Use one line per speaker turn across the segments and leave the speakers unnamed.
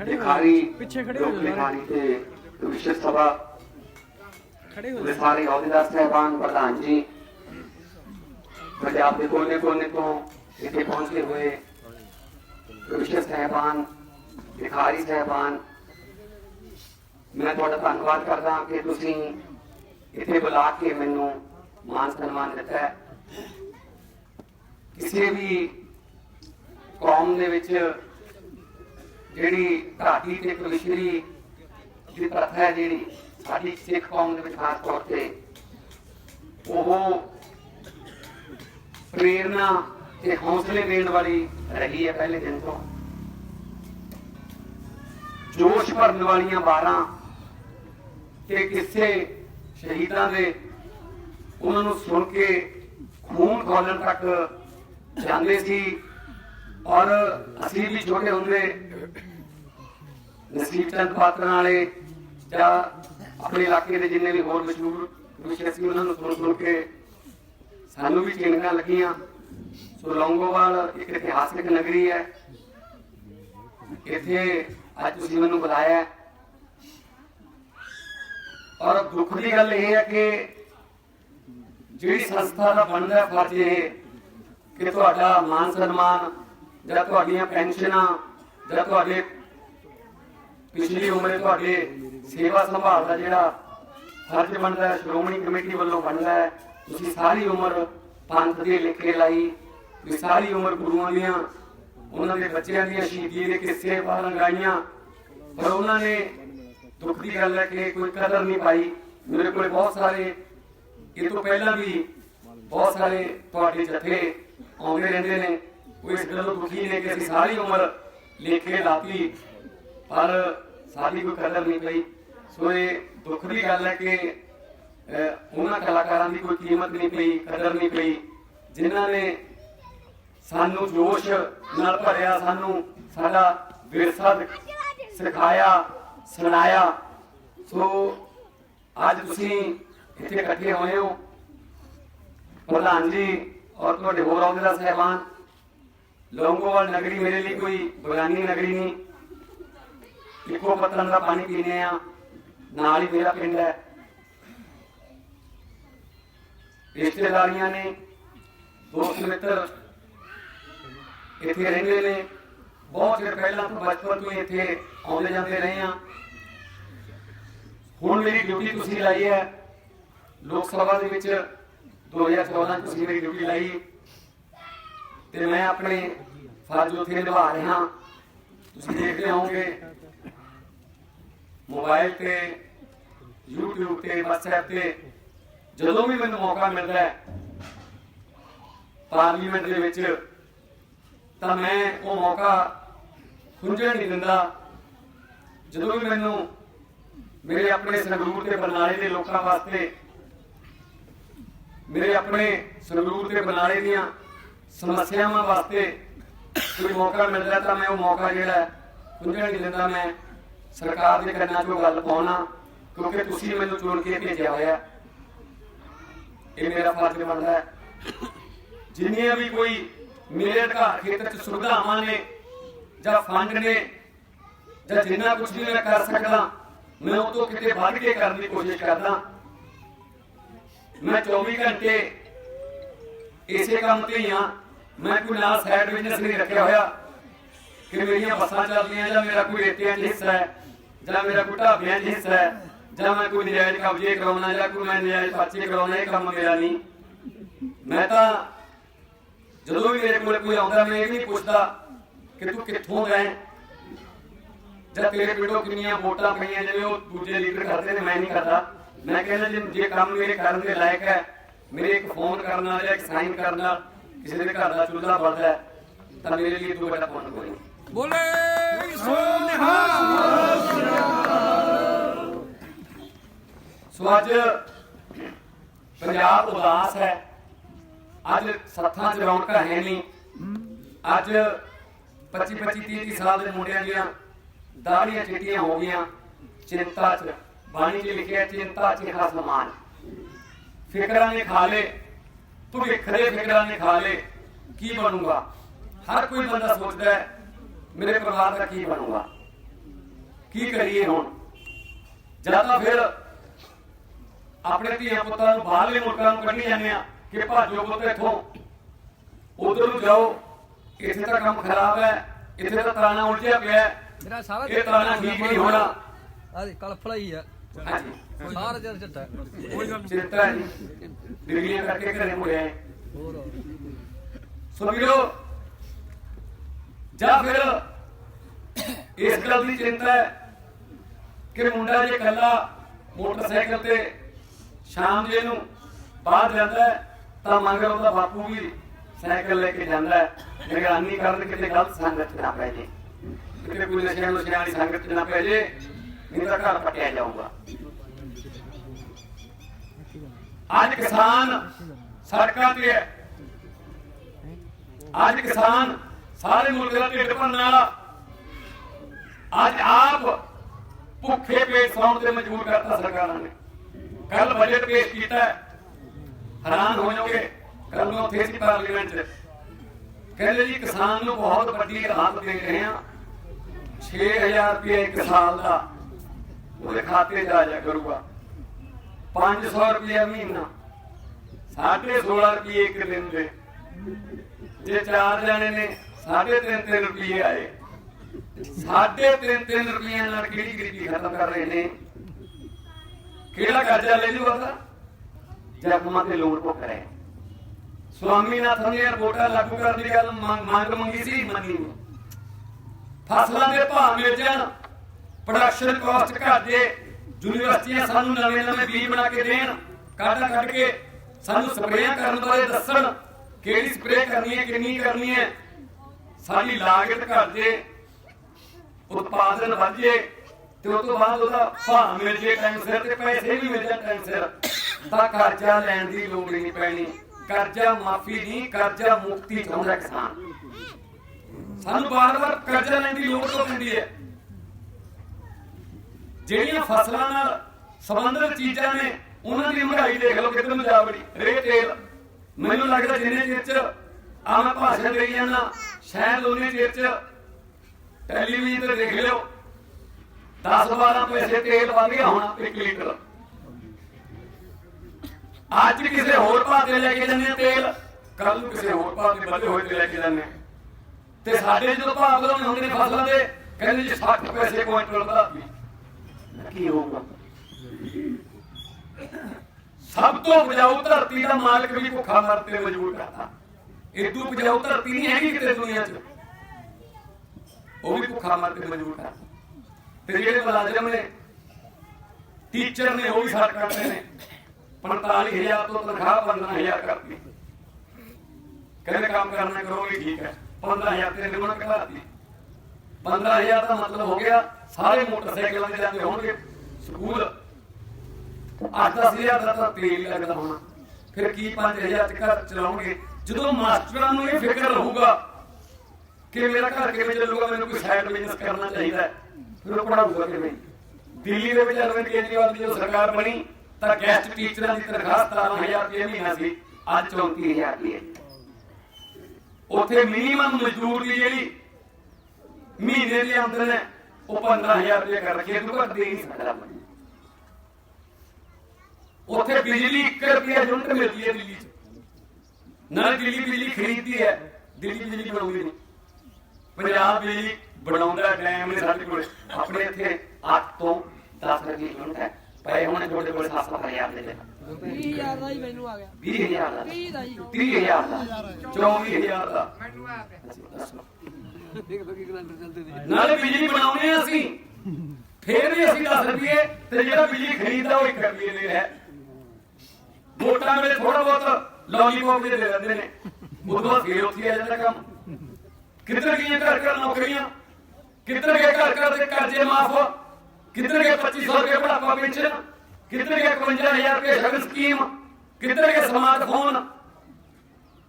ਲਿਖਾਰੀ
ਪਿੱਛੇ ਖੜੇ ਹੋ ਜਾਓ। ਸਾਰੇ।
ਲਿਖਾਰੀ ਤੇ ਵਿਸ਼ੇਸ਼ ਸਭਾ।
ਖੜੇ ਹੋ
ਉਹਦੇ
ਜਾਓ।
ਸਾਰੇ ਅਹੁਦੇਦਾਰ ਸਹਿਬਾਨ ਪ੍ਰਧਾਨ ਜੀ। ਪੰਜਾਬ ਦੇ ਕੋਨੇ ਕੋਨੇ ਤੋਂ ਇੱਥੇ ਪਹੁੰਚੇ ਹੋਏ ਵਿਸ਼ੇਸ਼ ਸਹਿਬਾਨ ਲਿਖਾਰੀ ਸਹਿਬਾਨ ਮੈਂ ਤੁਹਾਡਾ ਧੰਨਵਾਦ ਕਰਦਾ ਕਿ ਤੁਸੀਂ ਇੱਥੇ ਬੁਲਾ ਕੇ ਮੈਨੂੰ ਮਾਨ ਸਨਮਾਨ ਦਿੱਤਾ ਹੈ। ਕਿਸੇ ਵੀ ਕੌਮ ਦੇ ਵਿੱਚ ਜਿਹੜੀ ਘਾਟੀ ਤੇ ਕਵਿਸ਼ਰੀ ਦੀ ਪ੍ਰਥਾ ਹੈ ਜਿਹੜੀ, ਸਾਡੀ ਸਿੱਖ ਕੌਮ ਦੇ ਵਿੱਚ ਖਾਸ ਤੌਰ ਤੇ, ਉਹ ਪ੍ਰੇਰਨਾ ਤੇ ਹੌਸਲੇ ਦੇਣ ਵਾਲੀ ਰਹੀ ਹੈ ਪਹਿਲੇ ਦਿਨ ਤੋਂ। ਜੋਸ਼ ਭਰਨ ਵਾਲੀਆਂ ਬਾਰਾਂ ਤੇ ਕਿਸੇ ਸ਼ਹੀਦਾਂ ਦੇ ਉਹਨਾਂ ਨੂੰ ਸੁਣ ਕੇ ਖੂਨ ਖੋਲਣ ਤੱਕ ਜਾਂਦੇ ਸੀ। ਔਰ ਅਸੀਂ ਵੀ ਛੋਟੇ ਹੁੰਦੇ ਨਸੀਬ ਚੰਦ ਪਾਤਰਾਂ ਵਾਲੇ ਜਾਂ ਆਪਣੇ ਇਲਾਕੇ ਦੇ ਜਿੰਨੇ ਵੀ ਹੋਰ ਮਸ਼ਹੂਰ ਵਿਸ਼ੇ ਸੀ, ਉਹਨਾਂ ਨੂੰ ਸੁਣ ਸੁਣ ਕੇ ਸਾਨੂੰ ਵੀ ਚਿੰਨ੍ਹਾਂ ਲੱਗੀਆਂ। ਸੋ ਲੌਂਗੋਵਾਲ ਇੱਕ ਇਤਿਹਾਸਿਕ ਨਗਰੀ ਹੈ। ਇੱਥੇ ਅੱਜ ਤੁਸੀਂ ਮੈਨੂੰ ਬੁਲਾਇਆ ਔਰ ਦੁੱਖ ਦੀ ਗੱਲ ਇਹ ਹੈ ਕਿ ਜਿਹੜੀ ਸੰਸਥਾ ਦਾ ਬਣਦਾ ਫਰਜ਼ ਇਹ ਕਿ ਤੁਹਾਡਾ ਮਾਨ ਸਨਮਾਨ, ਜਾਂ ਤੁਹਾਡੀਆਂ ਪੈਨਸ਼ਨਾਂ, ਜਾਂ ਤੁਹਾਡੇ ਪਿਛਲੀ ਉਮਰੇ ਤੁਹਾਡੇ ਸੇਵਾ ਸੰਭਾਲ ਦਾ ਜਿਹੜਾ ਫਰਜ਼ ਬਣਦਾ ਹੈ, ਸ਼੍ਰੋਮਣੀ ਕਮੇਟੀ ਵੱਲੋਂ ਬਣਦਾ ਹੈ, ਤੁਸੀਂ ਸਾਰੀ ਉਮਰ ਪੰਥ ਦੇ ਲੇਖੇ ਲਾਈ ਤੁਸੀਂ ਸਾਰੀ ਉਮਰ ਗੁਰੂਆਂ ਦੀਆਂ, ਉਹਨਾਂ ਦੇ ਬੱਚਿਆਂ ਦੀਆਂ ਸ਼ਹੀਦੀ ਦੇ ਕਿੱਸੇ ਬਾਹਰ ਗਾਈਆਂ ਪਰ ਉਹਨਾਂ ਨੇ ਦੁੱਖ ਦੀ ਗੱਲ ਹੈ ਕਿ ਕੋਈ ਕਦਰ ਨਹੀਂ ਪਾਈ। ਮੇਰੇ ਕੋਲੇ ਬਹੁਤ ਸਾਰੇ ਇਹ ਤੋਂ ਪਹਿਲਾਂ ਵੀ ਬਹੁਤ ਸਾਰੇ ਤੁਹਾਡੇ ਜਥੇ ਆਉਂਦੇ ਰਹਿੰਦੇ ਨੇ। ਉਹ ਇਸ ਗੱਲੋਂ ਦੁਖੀ ਨੇ ਕਿ ਅਸੀਂ ਸਾਰੀ ਉਮਰ ਲੇਖੇ ਲਾਤੀ, ਪਰ ਸਾਡੀ ਕੋਈ ਕਦਰ ਨਹੀਂ ਪਈ। ਸੋ ਇਹ ਦੁੱਖ ਦੀ ਗੱਲ ਹੈ ਕਿ ਉਹਨਾਂ ਕਲਾਕਾਰਾਂ ਦੀ ਕੋਈ ਕੀਮਤ ਨਹੀਂ ਪਈ, ਕਦਰ ਨਹੀਂ ਪਈ, ਜਿਨ੍ਹਾਂ ਨੇ ਸਾਨੂੰ ਜੋਸ਼ ਨਾਲ ਭਰਿਆ, ਸਾਨੂੰ ਸਾਡਾ ਵਿਰਸਾ ਸਿਖਾਇਆ, ਸੁਣਾਇਆ। ਸੋ ਅੱਜ ਤੁਸੀਂ ਇੱਥੇ ਇਕੱਠੇ ਹੋਏ ਹੋ। ਪ੍ਰਧਾਨ ਜੀ ਔਰ ਤੁਹਾਡੇ ਹੋਰ ਅਹੁਦੇਦਾਰ ਸਹਿਬਾਨ, ਲੌਂਗੋਵਾਲ ਨਗਰੀ ਮੇਰੇ ਲਈ ਕੋਈ ਬਗਾਨੀ ਨਗਰੀ ਨਹੀਂ। ਇੱਕੋ ਪੱਤਨ ਦਾ ਪਾਣੀ ਪੀਨੇ ਆ ਨਾਲ ਹੀ ਮੇਰਾ ਪਿੰਡ ਹੈ। ਰਿਸ਼ਤੇਦਾਰੀਆਂ ਨੇ, ਦੋਸਤ ਮਿੱਤਰ ਇੱਥੇ ਰਹਿੰਦੇ ਨੇ। ਬਹੁਤ ਚਿਰ ਪਹਿਲਾਂ ਤੋਂ ਬਚਪਨ ਤੋਂ ਇੱਥੇ ਆਉਂਦੇ ਜਾਂਦੇ ਰਹੇ ਆ ਹੁਣ ਮੇਰੀ ਡਿਊਟੀ ਤੁਸੀਂ ਲਾਈ ਹੈ। ਲੋਕ ਸਭਾ ਦੇ ਵਿੱਚ 2014 ਚ ਤੁਸੀਂ ਮੇਰੀ ਡਿਊਟੀ ਲਾਈ। ਤੇ ਮੈਂ ਆਪਣੇ ਫਰਜ਼ ਉੱਥੇ ਨਿਭਾ ਰਿਹਾ। ਤੁਸੀਂ ਦੇਖਦੇ ਹੋਵੋਗੇ, ਮੋਬਾਈਲ ਤੇ, YouTube ਤੇ, WhatsApp ਤੇ ਜਦੋਂ ਵੀ ਮੈਨੂੰ ਮੌਕਾ ਮਿਲਦਾ ਹੈ, ਪਾਰਲੀਮੈਂਟ ਦੇ ਵਿੱਚ, ਤਾਂ ਮੈਂ ਉਹ ਮੌਕਾ ਖੁੰਝਣ ਨਹੀਂ ਦਿੰਦਾ। ਜਦੋਂ ਵੀ ਮੈਨੂੰ ਮੇਰੇ ਆਪਣੇ ਸੰਗਰੂਰ ਤੇ ਬਰਨਾਲੇ ਦੇ ਲੋਕਾਂ ਵਾਸਤੇ ਮੇਰੇ ਆਪਣੇ ਸੰਗਰੂਰ ਤੇ ਬਨਾਲੇ ਦੀਆਂ ਸਮੱਸਿਆਵਾਂ ਵਾਸਤੇ ਕੋਈ ਮੌਕਾ ਮਿਲਦਾ ਤਾਂ ਮੈਂ ਉਹ ਮੌਕਾ ਜਿਹੜਾ ਹੈ, ਨਹੀਂ ਦਿੰਦਾ ਮੈਂ ਸਰਕਾਰ ਦੇ ਕੰਨਾਂ 'ਚੋਂ ਗੱਲ ਪਾਉਣਾ ਕਿਉਂਕਿ ਤੁਸੀਂ ਮੈਨੂੰ ਚੁਣ ਕੇ ਭੇਜਿਆ ਹੋਇਆ ਇਹ ਮੇਰਾ ਫਰਜ਼ ਬਣਦਾ ਹੈ। ਜਿੰਨੀਆਂ ਵੀ ਕੋਈ ਮੇਰੇ ਅਧਿਕਾਰ ਖੇਤਰ 'ਚ ਸੁਵਿਧਾਵਾਂ ਨੇ ਜਾਂ ਫੰਡ ਨੇ ਜਾਂ ਜਿੰਨਾ ਕੁਝ ਵੀ ਮੈਂ ਕਰ ਸਕਦਾ ਮੈਂ ਉਹ ਤੋਂ ਕਿਤੇ ਵੱਧ ਕੇ ਕਰਨ ਦੀ ਕੋਸ਼ਿਸ਼ ਕਰਦਾ। ਮੈਂ 24 ਘੰਟੇ ਇਸੇ ਕੰਮ ਤੇ ਹੀ ਹਾਂ। ਮੈਂ ਕੋਈ ਨਾਲ ਸਾਈਡ ਬਿਜ਼ਨਸ ਨਹੀਂ ਰੱਖਿਆ ਹੋਇਆ। ਕਿ ਮੇਰੀਆਂ ਬੱਸਾਂ ਚੱਲਦੀਆਂ ਜਾਂ ਮੇਰਾ ਕੋਈ ਰੇਤਿਆਂ 'ਚ ਹਿੱਸਾ ਹੈ, ਜਾਂ ਮੇਰਾ ਕੋਈ ਢਾਬਿਆਂ 'ਚ ਹਿੱਸਾ ਹੈ, ਜਾਂ ਮੈਂ ਕੋਈ ਨਜਾਇਜ਼ ਕਬਜ਼ੇ ਕਰਾਉਣਾ ਜਾਂ ਕੋਈ ਮੈਂ ਨਜਾਇਜ਼ ਪਰਚੇ ਕਰਾਉਣਾ, ਇਹ ਕੰਮ ਮੇਰਾ ਨਹੀਂ। ਮੈਂ ਤਾਂ ਜਦੋਂ ਵੀ ਮੇਰੇ ਕੋਲ ਕੋਈ ਆਉਂਦਾ, ਮੈਂ ਇਹ ਨਹੀਂ ਪੁੱਛਦਾ ਕਿ ਤੂੰ ਕਿੱਥੋਂ ਦਾ ਹੈ? ਜਾਂ ਤੇਰੇ ਪਿੰਡੋਂ ਕਿੰਨੀਆਂ ਵੋਟਾਂ ਪਈਆਂ, ਜਿਵੇਂ ਉਹ ਦੂਜੇ ਲੀਡਰ ਕਰਦੇ ਨੇ, ਮੈਂ ਨਹੀਂ ਕਰਦਾ। ਮੈਂ ਕਹਿੰਦਾ ਜੇ ਜੇ ਕੰਮ ਮੇਰੇ ਕਰਨ ਦੇ ਲਾਇਕ ਹੈ ਮੇਰੇ ਇੱਕ ਫੋਨ ਕਰਨਾ ਜਾਂ ਇੱਕ ਸਾਈਨ ਕਰਨਾ ਕਿਸੇ ਦੇ ਘਰ ਦਾ ਚੁੱਲ੍ਹਾ ਬਲਦਾ ਹੈ ਤਾਂ ਮੇਰੇ ਲਈ ਤੂੰ ਬੜਾ ਪੁੰਨ ਕੋਈ
ਬੋਲੇ! ਸੋ ਨਿਹਾਲ
ਸੋ ਅੱਜ ਪੰਜਾਬ ਉਦਾਸ ਹੈ। ਅੱਜ ਸੱਥਾਂ 'ਚ ਰੌਣਕਾਂ ਹੈ ਨਹੀਂ। ਅੱਜ 25 25 30 30 ਸਾਲ ਦੇ ਮੁੰਡਿਆਂ ਦੀਆਂ ਦਾੜੀਆਂ ਚਿੱਟੀਆਂ ਹੋ ਗਈਆਂ ਚਿੰਤਾ 'ਚ। ਬਾਣੀ 'ਚ ਲਿਖਿਆ ਚਿੰਤਾ 'ਚ ਹਸਮਾਨ ਫਿਕਰਾਂ ਨੇ ਖਾ ਲੇ ਭਵਿੱਖ ਦੇ ਫਿਕਰਾਂ ਨੇ ਖਾ ਲੇ ਕੀ ਬਣੂਗਾ? ਹਰ ਕੋਈ ਬੰਦਾ ਸੋਚਦਾ ਹੈ ਮੇਰੇ ਪਰਿਵਾਰ ਦਾ ਕੀ ਬਣੂਗਾ? ਕੀ ਕਰੀਏ ਹੁਣ? ਜਾਂ ਤਾਂ ਫਿਰ ਆਪਣੇ ਧੀਆਂ ਪੁੱਤਾਂ ਨੂੰ ਬਾਹਰਲੇ ਮੁਲਕਾਂ ਨੂੰ ਕੱਢੀ ਜਾਂਦੇ ਆ ਕਿ ਭਾਜੋ ਪੁੱਤ ਇੱਥੋਂ। ਉਧਰ ਨੂੰ ਜਾਓ ਇੱਥੇ ਤਾਂ ਕੰਮ ਖਰਾਬ ਹੈ ਇੱਥੇ ਤਾਂ ਤਾਣਾ ਉਲਝਿਆ ਪਿਆ ਹੈ।
ਮੇਰਾ ਸਾਰਾ
ਇਹ ਤਾਣਾ ਠੀਕ ਨਹੀਂ ਹੋਣਾ।
ਆ ਦੇ ਕਲਫਲਾ ਹੀ ਆ।
ਹਾਂਜੀ।
ਸਾਰਾ ਜਰ ਚੱਟਾ ਕੋਈ ਗੱਲ
ਚਿੰਤਾ ਹੈ ਜੀ ਡਿਗਰੀਆਂ ਕਰਕੇ ਘਰੇ ਮੁੜਿਆ ਹੈ।
ਹੋਰ
ਸੋ ਵੀਰੋ ਜਾਂ ਫਿਰ ਇਸ ਗੱਲ ਦੀ ਚਿੰਤਾ ਹੈ ਕਿ ਮੁੰਡਾ ਜੇ ਇਕੱਲਾ ਮੋਟਰਸਾਈਕਲ ਤੇ ਸ਼ਾਮ ਜੇ ਨੂੰ ਬਾਹਰ ਜਾਂਦਾ ਹੈ ਤਾਂ ਮਗਰ ਉਹਦਾ ਬਾਪੂ ਵੀ ਸਾਈਕਲ ਲੈ ਕੇ ਜਾਂਦਾ ਹੈ। ਨਿਗਰਾਨੀ ਕਰਨ ਕਿਤੇ ਗਲਤ ਸੰਗਤ 'ਚ ਨਾ ਪੈ ਜੇ। ਕਿਤੇ ਕੋਈ ਨਸ਼ਿਆਂ ਨੁਸ਼ਿਆਂ ਵਾਲੀ ਸੰਗਤ 'ਚ ਨਾ ਪੈ ਜੇ। ਨਹੀਂ ਤਾਂ ਘਰ ਪੱਟਿਆ ਜਾਊਗਾ। ਅੱਜ ਕਿਸਾਨ ਸੜਕਾਂ ਤੇ ਹੈ। ਅੱਜ ਕਿਸਾਨ ਸਾਰੇ ਮੁਲਕ ਦਾ ਢਿੱਡ ਭਰਨ ਵਾਲਾ। ਅੱਜ ਆਪ ਭੁੱਖੇ ਪੇਟ ਸੌਣ ਤੇ ਮਜਬੂਰ ਕਰਤਾ ਸਰਕਾਰਾਂ ਨੇ। ਕੱਲ ਬਜਟ ਪੇਸ਼ ਕੀਤਾ ਹੈਰਾਨ ਹੋ ਜਾਓਗੇ ਕੱਲ ਨੂੰ ਉੱਥੇ ਸੀ ਪਾਰਲੀਮੈਂਟ 'ਚ। ਕਹਿੰਦੇ ਜੀ, ਕਿਸਾਨ ਨੂੰ ਬਹੁਤ ਵੱਡੀ ਰਾਹਤ ਦੇ ਰਹੇ ਹਾਂ। 6000 ਰੁਪਏ ਇੱਕ ਸਾਲ ਦਾ ਉਹਦੇ ਖਾਤੇ 'ਚ ਜਾ ਕਰੂਗਾ। 500 ਰੁਪਏ ਮਹੀਨਾ। 16.5 ਰੁਪਏ ਇੱਕ ਦਿਨ ਦੇ। ਜੇ ਚਾਰ ਜਣੇ ਨੇ 3.5 ਰੁਪਏ ਆਏ। 3.5 ਰੁਪਏ ਨਾਲ ਕਿਹੜੀ ਗਰੀਬੀ ਖਤਮ ਕਰ ਰਹੇ ਨੇ? ਕਿਹੜਾ ਕਰਜ਼ਾ ਲੈ ਜੂਗਾ ਤਾਂ ਜਖਮਾਂ ਤੇ ਲੋਨ ਕੋ ਕਰੇ ਸਵਾਮੀਨਾਥਨ ਨੇ ਰਿਪੋਰਟਾਂ ਲਾਗੂ ਕਰਨ ਦੀ ਗੱਲ ਮੰਗ ਮੰਗੀ ਸੀ, ਮੰਨੀ ਫਸਲਾਂ ਦੇ ਭਾਅ ਮਿਲ ਜਾਣ। ਪ੍ਰੋਡਕਸ਼ਨ ਕਾਸਟ ਘਟ ਜੇ ਯੂਨੀਵਰਸਿਟੀਆਂ ਸਾਨੂੰ ਨਵੇਂ ਨਵੇਂ ਬੀਜ ਬਣਾ ਕੇ ਦੇਣ ਕੱਢ ਕੱਢ ਕੇ ਸਾਨੂੰ ਸਪਰੇਆਂ ਕਰਨ ਬਾਰੇ ਦੱਸਣ, ਕਿਹੜੀ ਸਪਰੇਅ ਕਰਨੀ ਹੈ, ਕਿੰਨੀ ਕਰਨੀ ਹੈ। ਸਾਡੀ ਲਾਗਤ ਘਟ ਜੇ ਉਤਪਾਦਨ ਵੱਧ, ਤੇ ਉਸ ਤੋਂ ਬਾਅਦ ਉਹਦਾ ਭਾਅ ਮਿਲ ਜੇ ਟਾਈਮ ਸਿਰ ਤੇ ਪੈਸੇ ਵੀ ਮਿਲ ਜਾਣ ਟਾਈਮ ਸਿਰ। ਤਾਂ ਕਰਜ਼ਾ ਲੈਣ ਦੀ ਲੋੜ ਹੀ ਨਹੀਂ ਪੈਣੀ। ਕਰਜ਼ਾ ਮਾਫੀ ਨਹੀਂ, ਕਰਜ਼ਾ ਮੁਕਤੀ ਚਾਹੁੰਦਾ ਕਿਸਾਨ। ਸਾਨੂੰ ਬਾਰ-ਬਾਰ ਕਰਜ਼ਾ ਲੈਣ ਦੀ ਲੋੜ ਕਿਉਂ ਪੈਂਦੀ ਹੈ? ਜਿਹੜੀਆਂ ਫਸਲਾਂ ਨਾਲ ਸੰਬੰਧਿਤ ਚੀਜ਼ਾਂ ਨੇ ਉਹਨਾਂ ਦੀ ਮਹਿੰਗਾਈ ਦੇਖ ਲਓ ਕਿਤੇ ਨੂੰ ਜਾ ਵੜੀ ਰੇ ਤੇਲ। ਮੈਨੂੰ ਲੱਗਦਾ ਜਿੰਨੇ ਚਿਰ ਚ ਆ ਮੈਂ ਭਾਸ਼ਣ ਦੇਈ ਜਾਂਦਾ ਸ਼ਾਇਦ ਉਹਨੇ ਚਿਰ ਚ ਟੈਲੀਵਿਜ਼ਨ ਤੇ ਦੇਖ ਲਿਓ 10 12 ਪੈਸੇ ਤੇਲ ਵੱਧ ਗਿਆ ਹੋਣਾ 1 ਲੀਟਰ। ਅੱਜ ਕਿਸੇ ਹੋਰ ਭਾਅ ਤੇ ਲੈ ਕੇ ਜਾਂਦੇ ਆ ਤੇਲ ਕੱਲ ਨੂੰ ਕਿਸੇ ਹੋਰ ਭਾਅ ਤੇ ਵਧੇ ਹੋਏ ਤੇ ਲੈ ਕੇ ਜਾਂਦੇ ਆ। ਤੇ ਸਾਡੇ ਜਦੋਂ ਭਾਅ ਵਧਾਉਣੇ ਹੁੰਦੇ ਨੇ ਫਸਲਾਂ ਦੇ ਕਹਿੰਦੇ ਜੀ 60 ਪੈਸੇ ਕੁਇੰਟਲ ਵਧਾਤੀ ਕੀ ਹੋਊਗਾ? ਸਭ ਤੋਂ ਉਪਜਾਊ ਧਰਤੀ ਦਾ ਮਾਲਕ ਵੀ ਭੁੱਖਾ ਮਰਤੇ ਮਜਬੂਰ ਕਰਤਾ। ਇਦੋਂ ਉਪਜਾਊ ਧਰਤੀ ਨਹੀਂ ਹੈਗੀ ਕਿਤੇ ਦੁਨੀਆ 'ਚ। ਉਹ ਵੀ ਭੁੱਖਾ ਮਰਤੇ ਮਜਬੂਰ ਕਰਤਾ। ਤੇ ਜਿਹੜੇ ਮੁਲਾਜ਼ਮ ਨੇ, ਟੀਚਰ ਨੇ, ਉਹ ਵੀ ਸੜ ਕਰਦੇ ਨੇ। 45000 ਤੋਂ ਤਨਖਾਹ 15000 ਕਰਤੀ। ਕਹਿੰਦੇ ਕੰਮ ਕਰਨਾ ਕਰੋ ਵੀ ਠੀਕ ਹੈ। 15000 ਤੇ ਨਿਮਣ ਘਲਾਤੀ 15000 ਦਾ ਮਤਲਬ ਹੋ ਗਿਆ ਸਾਰੇ ਮੋਟਰਸਾਈਕਲਾਂ ਤੇ ਜਾਂਦੇ ਹੋਣਗੇ। ਸਕੂਲ। 8-10000 ਦਾ ਤਾਂ ਤੇਲ ਲੱਗਦਾ ਹੋਣਾ। ਫਿਰ ਕੀ 5000 ਚ ਚਲਾਉਣਗੇ? ਜਦੋਂ ਮਾਸਟਰਾਂ ਨੂੰ ਇਹ ਫਿਕਰ ਰਹੂਗਾ ਕਿ ਮੇਰਾ ਘਰ ਕਿਵੇਂ ਚੱਲੂਗਾ, ਮੈਨੂੰ ਕੋਈ ਸਾਈਡ ਬਿਜ਼ਨਸ ਕਰਨਾ ਚਾਹੀਦਾ ਫਿਰ ਉਹ ਪੜਾਊਗਾ ਕਿਵੇਂ? ਦਿੱਲੀ ਦੇ ਵਿੱਚ ਅਰਵਿੰਦ ਕੇਜਰੀਵਾਲ ਦੀ ਜਦੋਂ ਸਰਕਾਰ ਬਣੀ, ਤਾਂ ਗੈਸਟ ਟੀਚਰਾਂ ਦੀ ਤਨਖਾਹ 17000 ਰੁਪਏ ਮਹੀਨਾ ਸੀ। ਅੱਜ 34000 ਰੁਪਏ। ਉੱਥੇ ਮਿਨੀਮਮ ਮਜ਼ਦੂਰ ਦੀ ਜਿਹੜੀ ਮਹੀਨੇ ਦੀ ਆਮਦਨ ਹੈ ਉਹ 15000 ਰੁਪਏ ਕਰ ਰੱਖੀ ਹੈ ਤੂੰ ਘੱਟ ਦੇ ਹੀ ਨਹੀਂ ਸਕਦਾ ਉਥੇ ਬਿਜਲੀ 1 ਰੁਪਿਆ ਯੂਨਿਟ ਮਿਲਦੀ ਹੈ ਦਿੱਲੀ 'ਚ। ਨਾਲ ਦਿੱਲੀ ਬਿਜਲੀ ਖਰੀਦਦੀ ਹੈ ਦਿੱਲੀ ਬਿਜਲੀ ਬਣਾਉਂਦੀ ਨਹੀਂ ਪੰਜਾਬ ਬਿਜਲੀ ਬਣਾਉਂਦਾ ਟਾਈਮ ਨੇ ਸਾਡੇ ਕੋਲ ਆਪਣੇ ਇੱਥੇ 8 ਤੋਂ 10 ਰੁਪਏ ਯੂਨਿਟ ਹੈ। ਪਏ ਹੁਣ ਤੁਹਾਡੇ ਕੋਲ 7000 ਦੇ। ਦੇ
20000 ਦਾ ਹੀ ਮੈਨੂੰ ਆ ਗਿਆ।
20000 ਦਾ।
30 ਦਾ ਜੀ
30000 ਦਾ। 24000 ਦਾ। ਦੱਸੋ। ਨਾਲੇ ਬਿਜਲੀ ਬਣਾਉਣੀ ਆ ਅਸੀਂ। ਫੇਰ ਵੀ ਅਸੀਂ 10 ਰੁਪਏ ਤੇ ਜਿਹੜਾ ਬਿਜਲੀ ਖਰੀਦਦਾ ਉਹ 1 ਰੁਪਏ ਦੇ ਰਿਹਾ ਵੋਟਾਂ ਵੇਲੇ ਥੋੜਾ ਬਹੁਤ ਲੌਲੀਪੌਪ ਦੇ ਦੇ ਦਿੰਦੇ ਨੇ। ਉਦੋਂ ਫੇਰ ਉੱਥੇ ਆ ਜਾਂਦਾ ਕੰਮ। ਕਿੱਧਰ ਗਈਆਂ ਘਰ ਘਰ ਨੌਕਰੀਆਂ? ਕਿੱਧਰ ਗਏ ਘਰ ਘਰ ਦੇ ਕਰਜ਼ੇ ਮਾਫ? ਕਿੱਧਰ ਗਏ 2500 ਰੁਪਏ ਬੁਢਾਪਾ ਪੈਨਸ਼ਨ? ਕਿੱਧਰ ਗਏ 51000 ਰੁਪਏ ਸ਼ਗਨ ਸਕੀਮ? ਕਿੱਧਰ ਗਏ ਸਮਾਰਟਫੋਨ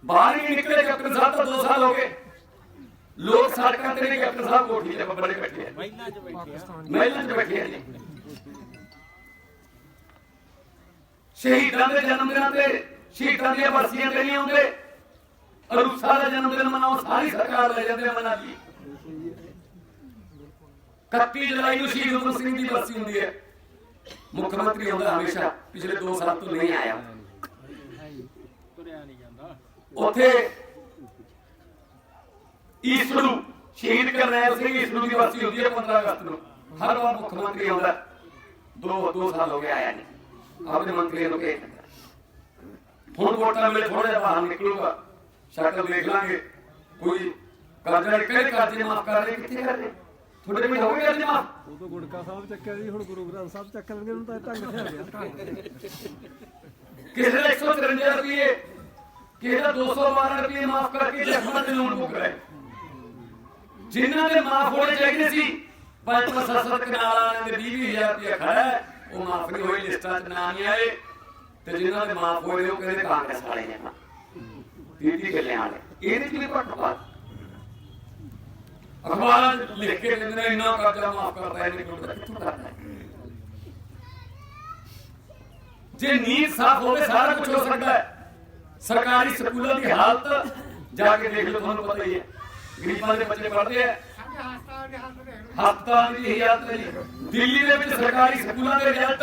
ਬਾਹਰ ਹੀ ਨਿਕਲੇ ਕੈਪਟਨ ਸਾਹਿਬ ਤਾਂ 2 ਸਾਲ ਹੋ ਗਏ। ਲੋਕ ਸੜਕਾਂ ਤੇ ਨਹੀਂ ਕੈਪਟਨ ਸਾਹਿਬ ਕੋਠੀ ਤੇ ਬੜੇ ਬੈਠੇ ਆ।
ਮਹੀਨਾ ਚ ਬੈਠੇ ਆ
ਮਹਿਲਾਂ 'ਚ ਬੈਠੇ ਆ ਜੀ। ਸ਼ਹੀਦਾਂ ਦੇ ਜਨਮ ਦਿਨਾਂ ਤੇ ਸ਼ਹੀਦਾਂ ਦੀਆਂ ਬਰਸੀਆਂ ਤੇ ਨਹੀਂ ਆਉਂਦੇ ਅਰੂਸਾ ਦਾ ਜਨਮ ਦਿਨ ਮਨਾਉ ਸਾਰੀ ਸਰਕਾਰ ਲੈ ਜਾਂਦੇ ਮਨਾ ਲਈ 31 ਜੁਲਾਈ ਨੂੰ ਸ਼ਹੀਦ ਉਦਮ ਸਿੰਘ ਦੀ ਬਰਸੀ ਹੁੰਦੀ ਹੈ। ਮੁੱਖ ਮੰਤਰੀ ਆਉਂਦਾ ਹਮੇਸ਼ਾ ਪਿਛਲੇ 2 ਸਾਲ ਤੋਂ ਨਹੀਂ ਆਇਆ। ਉੱਥੇ ਈਸਰੂ ਸ਼ਹੀਦ ਕਰਨੈਲ ਸਿੰਘ ਈਸਰੂ ਦੀ ਬਰਸੀ ਹੁੰਦੀ ਹੈ 15 ਅਗਸਤ ਨੂੰ। ਹਰ ਵਾਰ ਮੁੱਖ ਮੰਤਰੀ ਆਉਂਦਾ ਦੋ ਦੋ ਸਾਲ ਹੋ ਗਏ ਆਇਆ ਨਹੀਂ। ਆਪਣੇ ਮੰਤਰੀਆਂ ਨੂੰ ਕਹੇ ਹੁਣ ਵੋਟਾਂ ਵੇਲੇ ਥੋੜਾ ਜਿਹਾ ਬਾਹਰ ਨਿਕਲੂਗਾ। ਸ਼ਕਲ ਦੇਖ ਲਾਂਗੇ। ਕੋਈ ਕਰਜ਼ਾ ਕਿਹੜੇ ਕਰਜ਼ੇ ਮਾਫ ਕਰ ਰਹੇ ਕਿੱਥੇ ਕਰ ਰਹੇ ਤੁਹਾਡੇ ਵੀ ਹੋ ਗਏ ਕਰਜ਼ੇ ਮਾਫ?
ਉਦੋਂ ਗੁੜਕਾ ਸਾਹਿਬ ਚੱਕਿਆ ਜੀ ਹੁਣ ਗੁਰੂ ਗ੍ਰੰਥ ਸਾਹਿਬ ਚੱਕ ਲੈਣਗੇ ਹੁਣ ਤਾਂ ਢੰਗ ਤੇ ਆ ਗਿਆ
ਕਿਸੇ ਦਾ 153 ਰੁਪਏ ਕਿਸੇ ਦਾ 212 ਰੁਪਏ ਮਾਫ ਕਰਕੇ ਜ਼ਖਮਾਂ ਤੇ ਲੋਨ ਰਹੇ ਜਿਨ੍ਹਾਂ ਦੇ ਮਾਫ ਹੋਣੇ ਚਾਹੀਦੇ ਸੀ, ਪੰਜ ਪੰਜ ਕਨਾਲ ਵਾਲਿਆਂ ਦੇ 20000 ਰੁਪਏ ਖੜਾ ਉਹ ਮਾਫ ਨਹੀਂ ਹੋਏ ਲਿਸਟਾਂ 'ਚ ਨਾਂ ਨਹੀਂ ਆਏ ਤੇ ਜਿਨ੍ਹਾਂ ਦੇ ਮਾਫ ਹੋਏ ਉਹ ਕਹਿੰਦੇ ਕਾਂਗਰਸ ਵਾਲੇ ਨੇ ਦੀਦੀ ਗੱਲਾਂ ਵਾਲੇ। ਇਹਦੇ 'ਚ ਵੀ ਪੱਟਪਾਤ ਅਖਬਾਰਾਂ ਲਿਖ ਕੇ ਦਿੰਦੇ ਨੇ, ਇੰਨਾ ਕਰਜ਼ਾ ਮਾਫ ਕਰਦਾ ਹੈ ਨਹੀਂ ਕਰਦਾ ਕਿੱਥੋਂ ਕਰਦਾ ਜੇ ਨੀਂਦ ਸਾਫ਼ ਹੋਵੇ, ਸਾਰਾ ਕੁਝ ਹੋ ਸਕਦਾ ਹੈ। ਸਰਕਾਰੀ ਸਕੂਲਾਂ ਦੀ ਹਾਲਤ ਜਾ ਕੇ ਦੇਖ ਲਓ, ਤੁਹਾਨੂੰ ਪਤਾ ਹੀ ਹੈ। ਗਰੀਬਾਂ ਦੇ ਬੱਚੇ ਪੜ੍ਹਦੇ ਆ। ਹਸਪਤਾਲ ਦੀ ਹਾਲਤ ਹੈ ਜੀ। ਦਿੱਲੀ ਦੇ ਵਿੱਚ ਸਰਕਾਰੀ ਸਕੂਲਾਂ ਦੇ ਰਿਜ਼ਲਟ